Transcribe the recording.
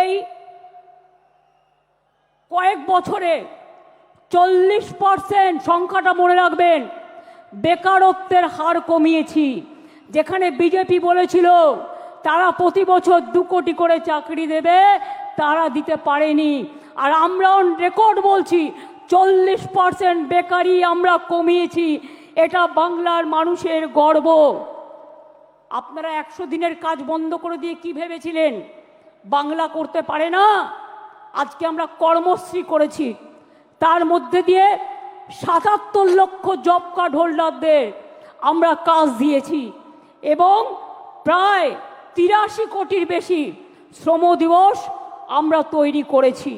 এই কয়েক বছরে চল্লিশ পারসেন্ট সংখ্যাটা মনে রাখবেন, বেকারত্বের হার কমিয়েছি। যেখানে বিজেপি বলেছিল, তারা প্রতি বছর দু কোটি করে চাকরি দেবে, তারা দিতে পারেনি। আর আমরাও রেকর্ড বলছি, চল্লিশ পার্সেন্ট বেকারি আমরা কমিয়েছি, এটা বাংলার মানুষের গর্ব। আপনারা একশো দিনের কাজ বন্ধ করে দিয়ে কি ভেবেছিলেন? বাংলা করতে পারে না। আজকে আমরা কর্মশ্রী করেছি। তার মধ্যে দিয়ে সাতাত্তর লক্ষ জব কার্ড হোল্ডারদের আমরা কাজ দিয়েছি এবং প্রায় তিরাশি কোটির বেশি শ্রম দিবস আমরা তৈরি করেছি।